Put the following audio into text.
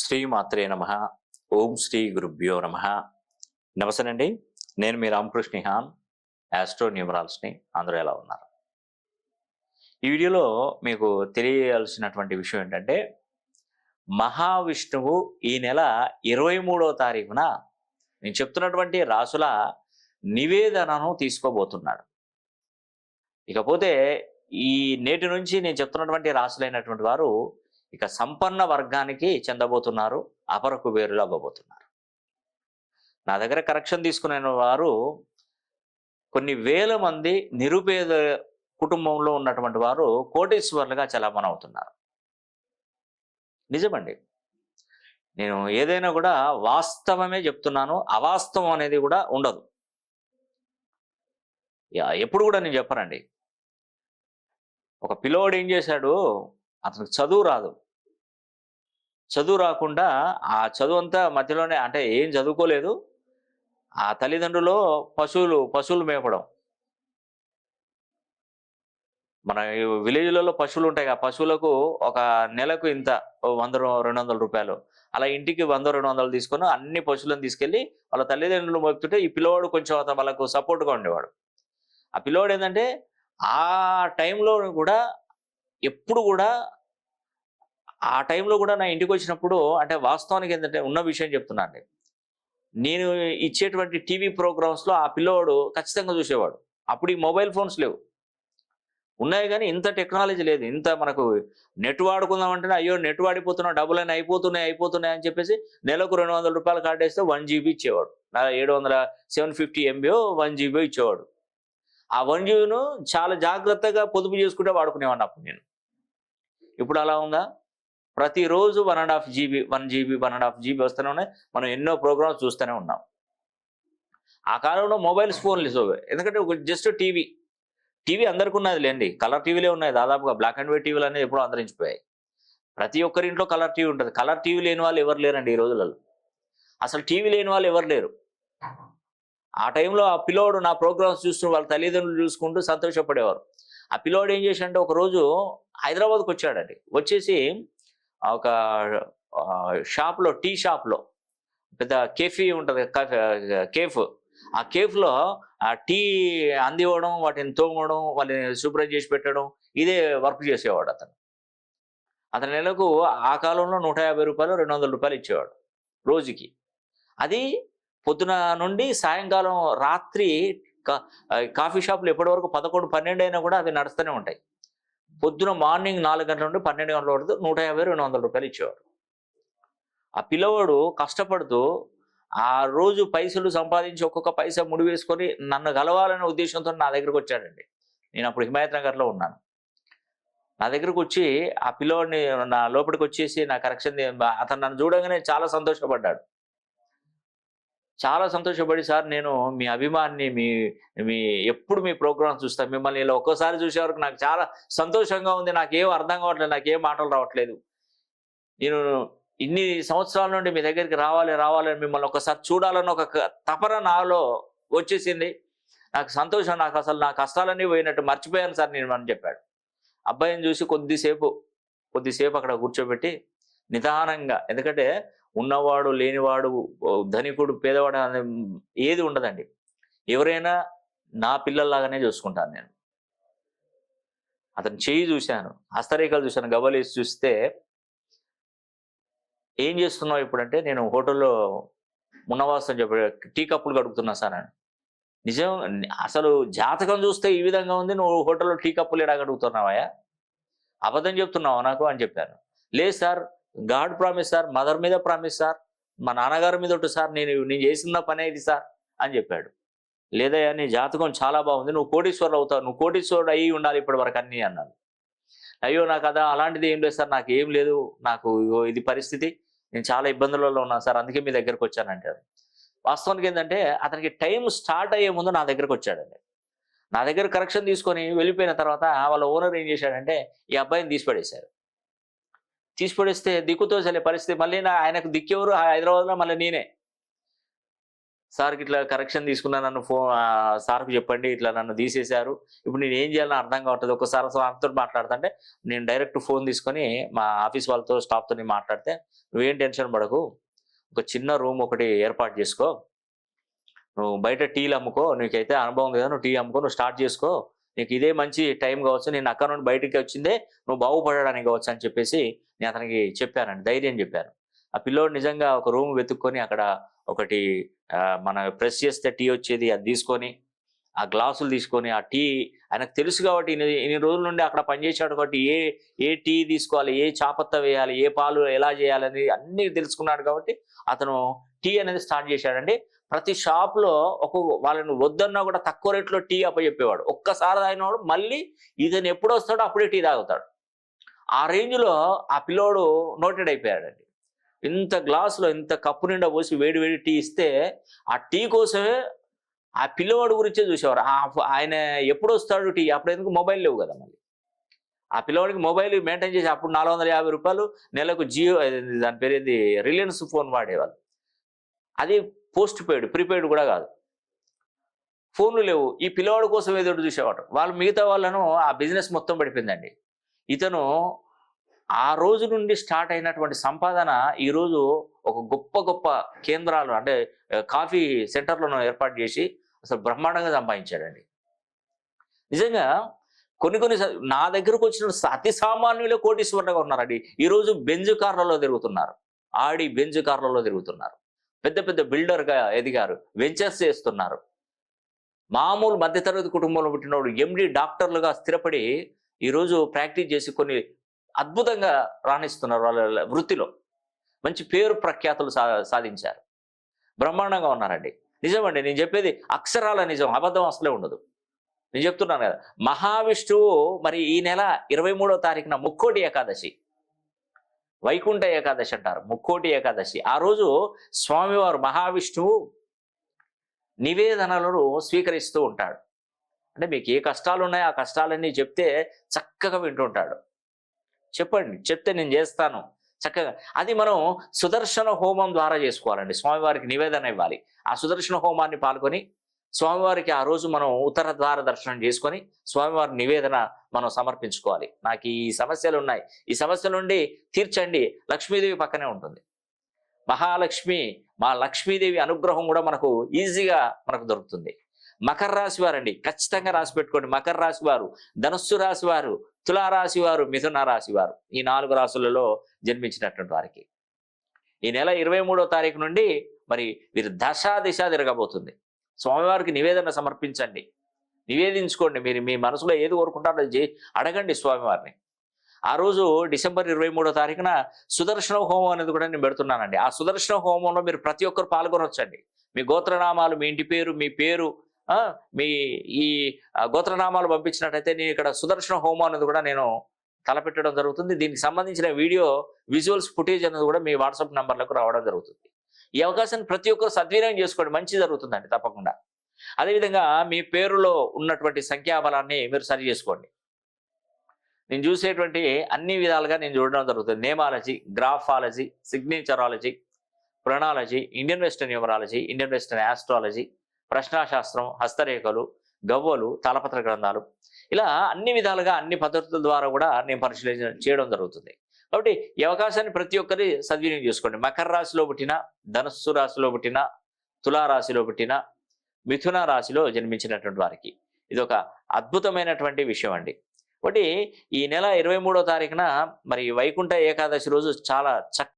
శ్రీమాత్రే నమ. ఓం శ్రీ గురుభ్యో నమ. నమస్తే అండి నేను మీ రామకృష్ణ హాన్ యాస్ట్రో న్యూమరాల్స్ని అందరూ ఎలా ఉన్నారు? ఈ వీడియోలో మీకు తెలియాల్సినటువంటి విషయం ఏంటంటే మహావిష్ణువు ఈ నెల ఇరవై మూడవ తారీఖున నేను చెప్తున్నటువంటి రాసుల నివేదనను తీసుకోబోతున్నాడు. ఇకపోతే ఈ నేటి నుంచి నేను చెప్తున్నటువంటి రాసులైనటువంటి వారు ఇక సంపన్న వర్గానికి చెందబోతున్నారు అపరకు వేరులు అవ్వబోతున్నారు. నా దగ్గర కరెక్షన్ తీసుకునే వారు కొన్ని వేల మంది నిరుపేద కుటుంబంలో ఉన్నటువంటి వారు కోటీశ్వర్లుగా చలామణి అవుతున్నారు. నిజమండి. నేను ఏదైనా కూడా వాస్తవమే చెప్తున్నాను అవాస్తవం అనేది కూడా ఉండదు. ఎప్పుడు కూడా నేను చెప్పనండి. ఒక పిల్లోడు ఏం చేశాడు అతనికి చదువు రాదు. చదువు రాకుండా ఆ చదువు అంతా మధ్యలోనే అంటే ఏం చదువుకోలేదు. ఆ తల్లిదండ్రులు పశువులు పశువులు మేపడం. మన విలేజ్లలో పశువులు ఉంటాయి ఆ పశువులకు ఒక నెలకు ఇంత వంద రెండు వందల రూపాయలు. అలా ఇంటికి వంద రెండు వందలు తీసుకొని అన్ని పశువులను తీసుకెళ్ళి వాళ్ళ తల్లిదండ్రులు మోపుతుంటే ఈ పిల్లవాడు కొంచెం అతను వాళ్ళకు సపోర్ట్గా ఉండేవాడు. ఆ పిల్లవాడు ఏంటంటే ఆ టైంలో కూడా ఎప్పుడు కూడా ఆ టైంలో కూడా నా ఇంటికి వచ్చినప్పుడు అంటే వాస్తవానికి ఏంటంటే ఉన్న విషయం చెప్తున్నాను అండి నేను ఇచ్చేటువంటి టీవీ ప్రోగ్రామ్స్లో ఆ పిల్లవాడు ఖచ్చితంగా చూసేవాడు. అప్పుడు ఈ మొబైల్ ఫోన్స్ లేవు. ఉన్నాయి కానీ ఇంత టెక్నాలజీ లేదు. ఇంత మనకు నెట్ వాడుకుందామంటే అయ్యో నెట్ వాడిపోతున్నాం అయినా అయిపోతున్నాయి అయిపోతున్నాయి అని చెప్పేసి నెలకు రెండు వందల రూపాయలు కార్డు వేస్తే వన్ జీబీ ఇచ్చేవాడు. ఏడు వందల సెవెన్ ఫిఫ్టీ ఎంబీఓ వన్ జీబీ ఇచ్చేవాడు. ఆ వన్ జీబీను చాలా జాగ్రత్తగా పొదుపు చేసుకుంటే వాడుకునేవాడిని అప్పుడు నేను. ఇప్పుడు అలా ఉందా? ప్రతిరోజు one and half GB one GB one and half GB వస్తూనే ఉన్నాయి. మనం ఎన్నో ప్రోగ్రామ్స్ చూస్తూనే ఉన్నాం. ఆ కాలంలో మొబైల్స్ ఫోన్లు లేవు. ఎందుకంటే ఒక జస్ట్ టీవీ. టీవీ అందరికీ ఉన్నది లేండి. కలర్ టీవీలే ఉన్నాయి దాదాపుగా. బ్లాక్ అండ్ వైట్ టీవీలు అనేది ఎప్పుడూ అంతరించిపోయాయి. ప్రతి ఒక్కరి ఇంట్లో కలర్ టీవీ ఉంటుంది. కలర్ టీవీ లేని వాళ్ళు ఎవరు లేరండి ఈ రోజులలో? అసలు టీవీ లేని వాళ్ళు ఎవరు లేరు? ఆ టైంలో ఆ పిల్లోడు నా ప్రోగ్రామ్స్ చూస్తూ వాళ్ళ తల్లిదండ్రులు చూసుకుంటూ సంతోషపడేవారు. ఆ పిల్లోడు ఏం చేశాడంటే ఒక రోజు హైదరాబాద్కి వచ్చాడండి. వచ్చేసి ఒక షాప్లో టీ షాప్లో పెద్ద కేఫీ ఉంటుంది కేఫ్ ఆ కేఫ్లో ఆ టీ అందివ్వడం వాటిని తోమడం వాళ్ళని శుభ్రం చేసి పెట్టడం ఇదే వర్క్ చేసేవాడు అతను. అతని నెలకు ఆ కాలంలో నూట యాభై రూపాయలు రెండు వందల రూపాయలు ఇచ్చేవాడు రోజుకి. అది పొద్దున నుండి సాయంకాలం రాత్రి కా- కాఫీ షాపులు ఎప్పటి వరకు పదకొండు పన్నెండు అయినా కూడా అవి నడుస్తూనే ఉంటాయి. పొద్దున మార్నింగ్ నాలుగు గంటల నుండి పన్నెండు గంటల వరకు నూట యాభై రెండు వందల రూపాయలు ఇచ్చేవాడు ఆ పిల్లవాడు కష్టపడుతూ ఆ రోజు పైసలు సంపాదించి ఒక్కొక్క పైసా ముడి వేసుకొని నన్ను కలవాలనే ఉద్దేశంతో నా దగ్గరకు వచ్చాడండి. నేను అప్పుడు హిమాయత్ నగర్లో ఉన్నాను. నా దగ్గరకు వచ్చి ఆ పిల్లవాడిని నా లోపలికి వచ్చేసి నా కరెక్షన్ అతను నన్ను చూడగానే చాలా సంతోషపడ్డాడు. చాలా సంతోషపడి సార్ నేను మీ అభిమాన్ని మీ మీ ఎప్పుడు మీ ప్రోగ్రామ్స్ చూస్తాను. మిమ్మల్ని ఇలా ఒక్కోసారి చూసే వరకు నాకు చాలా సంతోషంగా ఉంది. నాకేం అర్థం కావట్లేదు. నాకేం మాటలు రావట్లేదు. నేను ఇన్ని సంవత్సరాల నుండి మీ దగ్గరికి రావాలి రావాలని మిమ్మల్ని ఒకసారి చూడాలని ఒక తపన నాలో వచ్చేసింది. నాకు సంతోషం. నాకు అసలు నా కష్టాలన్నీ పోయినట్టు మర్చిపోయాను సార్ నేను అని చెప్పాడు. అబ్బాయిని చూసి కొద్దిసేపు కొద్దిసేపు అక్కడ కూర్చోబెట్టి నిదానంగా ఎందుకంటే ఉన్నవాడు లేనివాడు ధనికుడు పేదవాడు అనే ఏది ఉండదండి. ఎవరైనా నా పిల్లల్లాగానే చూసుకుంటాను నేను. అతను చేయి చూశాను హస్తరేఖలు చూశాను గబలేసి చూస్తే ఏం చేస్తున్నావు ఇప్పుడంటే నేను హోటల్లో ఉన్నవాసం చెప్పి టీ కప్పులు కడుగుతున్నా సార్ అని. నిజం అసలు జాతకం చూస్తే ఈ విధంగా ఉంది నువ్వు హోటల్లో టీ కప్పులు ఎడా కడుగుతున్నావా అబద్ధం చెప్తున్నావా నాకు అని చెప్పాను. లేదు sir god promise sir mother మీద ప్రామిస్ సార్ మా నాన్నగారి మీద ఒకటి సార్ నేను నేను చేసిన పనే ఇది సార్ అని చెప్పాడు. లేదయ్యా నీ జాతకం చాలా బాగుంది నువ్వు కోటీశ్వరుడు అవుతావు నువ్వు కోటీశ్వరుడు అయ్యి ఉండాలి ఇప్పటి వరకు అన్నీ అన్నాడు. అయ్యో నాకు అదా అలాంటిది ఏం లేదు సార్ నాకు ఏం లేదు నాకు ఇది పరిస్థితి నేను చాలా ఇబ్బందులలో ఉన్నాను సార్ అందుకే మీ దగ్గరకు అంటారు. వాస్తవానికి ఏంటంటే అతనికి టైం స్టార్ట్ అయ్యే ముందు నా దగ్గరకు వచ్చాడండి. నా దగ్గర కరెక్షన్ తీసుకొని వెళ్ళిపోయిన తర్వాత వాళ్ళ ఓనర్ ఏం చేశాడంటే ఈ అబ్బాయిని తీసిపడేశారు. తీసిపడేస్తే దిక్కుతో చల్లే పరిస్థితి. మళ్ళీ నా ఆయనకు దిక్కెవరు? హైదరాబాద్లో మళ్ళీ నేనే. సార్కి ఇట్లా కరెక్షన్ తీసుకున్నా నన్ను ఫోన్ సార్కి చెప్పండి ఇట్లా నన్ను తీసేశారు. ఇప్పుడు నేను ఏం చేయాలని అర్థం కావట్లేదు. ఒకసారి సార్తో మాట్లాడుతుంటే నేను డైరెక్ట్ ఫోన్ తీసుకొని మా ఆఫీస్ వాళ్ళతో స్టాఫ్తో మాట్లాడితే నువ్వేం టెన్షన్ పడకు. ఒక చిన్న రూమ్ ఒకటి ఏర్పాటు చేసుకో. నువ్వు బయట టీలు అమ్ముకో. నీకైతే అనుభవం కదా నువ్వు టీ అమ్ముకో నువ్వు స్టార్ట్ చేసుకో. నీకు ఇదే మంచి టైం కావచ్చు నేను అక్కడ నుండి బయటికి వచ్చిందే నువ్వు బాగుపడడానికి కావచ్చు అని చెప్పేసి నేను అతనికి చెప్పానండి ధైర్యం చెప్పాను. ఆ పిల్లోడు నిజంగా ఒక రూమ్ వెతుక్కొని అక్కడ ఒకటి మన ప్రెస్ చేస్తే టీ వచ్చేది అది తీసుకొని ఆ గ్లాసులు తీసుకొని ఆ టీ ఆయనకు తెలుసు కాబట్టి ఇన్ని రోజుల నుండి అక్కడ పనిచేసాడు కాబట్టి ఏ ఏ టీ తీసుకోవాలి ఏ చాపత్త వేయాలి ఏ పాలు ఎలా చేయాలని అన్ని తెలుసుకున్నాడు కాబట్టి అతను టీ అనేది స్టార్ట్ చేశాడండి. ప్రతి షాప్లో ఒక్కొక్క వాళ్ళని వద్దన్నా కూడా తక్కువ రేట్లో టీ అప్పచెప్పేవాడు. ఒక్కసారి తాగినవాడు మళ్ళీ ఇతను ఎప్పుడు వస్తాడో అప్పుడే టీ తాగుతాడు. ఆ రేంజ్లో ఆ పిల్లోడు నోటెడ్ అయిపోయాడండి. ఇంత గ్లాసులో ఇంత కప్పు నిండా పోసి వేడి వేడి టీ ఇస్తే ఆ టీ కోసమే ఆ పిల్లవాడు గురించే చూసేవారు. ఆ- ఆయన ఎప్పుడు వస్తాడు టీ? అప్పుడు ఎందుకు? మొబైల్ లేవు కదా మళ్ళీ. ఆ పిల్లవాడికి మొబైల్ మెయింటైన్ చేసి అప్పుడు నాలుగు వందల యాభై రూపాయలు నెలకు జియో దాని పేరు ఏంది రిలయన్స్ ఫోన్ వాడేవాళ్ళు. అది పోస్ట్ పెయిడ్ ప్రీపెయిడ్ కూడా కాదు. ఫోన్లు లేవు. ఈ పిల్లవాడి కోసం ఏదో చూసేవాడు. వాళ్ళు మిగతా వాళ్ళను ఆ బిజినెస్ మొత్తం పడిపోయిందండి. ఇతను ఆ రోజు నుండి స్టార్ట్ అయినటువంటి సంపాదన ఈరోజు ఒక గొప్ప గొప్ప కేంద్రాలు అంటే కాఫీ సెంటర్లను ఏర్పాటు చేసి అసలు బ్రహ్మాండంగా సంపాదించాడండి. నిజంగా కొన్ని కొన్ని నా దగ్గరకు వచ్చిన అతి సామాన్యులే కోటీశ్వరులుగా ఉన్నారండి. ఈరోజు బెంజ్ కార్లలో తిరుగుతున్నారు. ఆడి బెంజ్ కార్లలో తిరుగుతున్నారు. పెద్ద పెద్ద బిల్డర్గా ఎదిగారు. వెంచర్స్ చేస్తున్నారు. మామూలు మధ్యతరగతి కుటుంబంలో పుట్టినోడు ఎండి డాక్టర్లుగా స్థిరపడి ఈరోజు ప్రాక్టీస్ చేసి కొన్ని అద్భుతంగా రాణిస్తున్నారు వాళ్ళ వృత్తిలో. మంచి పేరు ప్రఖ్యాతులు సా సాధించారు. బ్రహ్మాండంగా ఉన్నారండి. నిజమండి నేను చెప్పేది అక్షరాల నిజం అబద్ధం అసలే ఉండదు. నేను చెప్తున్నాను కదా మహావిష్ణువు మరి ఈ నెల ఇరవై మూడో తారీఖున ముక్కోటి ఏకాదశి. వైకుంఠ ఏకాదశి అంటారు ముక్కోటి ఏకాదశి. ఆ రోజు స్వామివారు మహావిష్ణువు నివేదనలను స్వీకరిస్తూ ఉంటాడు. అంటే మీకు ఏ కష్టాలు ఉన్నాయో ఆ కష్టాలన్నీ చెప్తే చక్కగా వింటుంటాడు. చెప్పండి చెప్తే నేను చేస్తాను. చక్కగా. అది మనం సుదర్శన హోమం ద్వారా చేసుకోవాలండి. స్వామివారికి నివేదన ఇవ్వాలి. ఆ సుదర్శన హోమాన్ని పాల్గొని స్వామివారికి ఆ రోజు మనం ఉత్తర ద్వార దర్శనం చేసుకొని స్వామివారి నివేదన మనం సమర్పించుకోవాలి. నాకు ఈ సమస్యలు ఉన్నాయి. ఈ సమస్యల నుండి తీర్చండి. లక్ష్మీదేవి పక్కనే ఉంటుంది. మహాలక్ష్మి మా లక్ష్మీదేవి అనుగ్రహం కూడా మనకు ఈజీగా మనకు దొరుకుతుంది. మకర రాశి వారండి ఖచ్చితంగా రాసి పెట్టుకోండి. మకర రాశి వారు ధనుస్సు రాశి వారు తులారాశి వారు మిథున రాశి వారు ఈ నాలుగు రాశులలో జన్మించినటువంటి వారికి. ఈ నెల ఇరవై మూడో తారీఖు నుండి మరి వీరు దశ దిశ తిరగబోతుంది. స్వామివారికి నివేదన సమర్పించండి. నివేదించుకోండి మీరు మీ మనసులో ఏది కోరుకుంటారో అది అడగండి స్వామివారిని. ఆ రోజు డిసెంబర్ ఇరవై మూడో తారీఖున సుదర్శన హోమం అనేది కూడా నేను పెడుతున్నానండి. ఆ సుదర్శన హోమంలో మీరు ప్రతి ఒక్కరు పాల్గొనవచ్చండి మీ గోత్రనామాలు మీ ఇంటి పేరు మీ పేరు మీ ఈ గోత్రనామాలు పంపించినట్టయితే నేను ఇక్కడ సుదర్శన హోమం అనేది కూడా నేను తలపెట్టడం జరుగుతుంది. దీనికి సంబంధించిన వీడియో విజువల్స్ ఫుటేజ్ అనేది కూడా మీ వాట్సాప్ నెంబర్లకు రావడం జరుగుతుంది. ఈ అవకాశాన్ని ప్రతి ఒక్కరు సద్వినియోగం చేసుకోండి మంచి జరుగుతుందండి తప్పకుండా. అదేవిధంగా మీ పేరులో ఉన్నటువంటి సంఖ్యాబలాన్ని మీరు సరి చేసుకోండి. నేను చూసేటువంటి అన్ని విధాలుగా నేను చూడడం జరుగుతుంది. Namology graphology signatureology ప్రొనాలజీ Indian western numerology Indian western astrology ప్రశ్నాశాస్త్రం హస్తరేఖలు గవ్వలు తాళపత్ర గ్రంథాలు. ఇలా అన్ని విధాలుగా అన్ని పద్ధతుల ద్వారా కూడా నేను పరిశీలన చేయడం జరుగుతుంది. కాబట్టి ఈ అవకాశాన్ని ప్రతి ఒక్కరి సద్వినియోగం చేసుకోండి. మకర రాశిలో పుట్టిన ధనస్సు రాశిలో పుట్టిన తులారాశిలో పుట్టిన మిథున రాశిలో జన్మించినటువంటి వారికి ఇది ఒక అద్భుతమైనటువంటి విషయం అండి. ఒకటి ఈ నెల ఇరవై మూడో తారీఖున మరి వైకుంఠ ఏకాదశి రోజు చాలా చక్క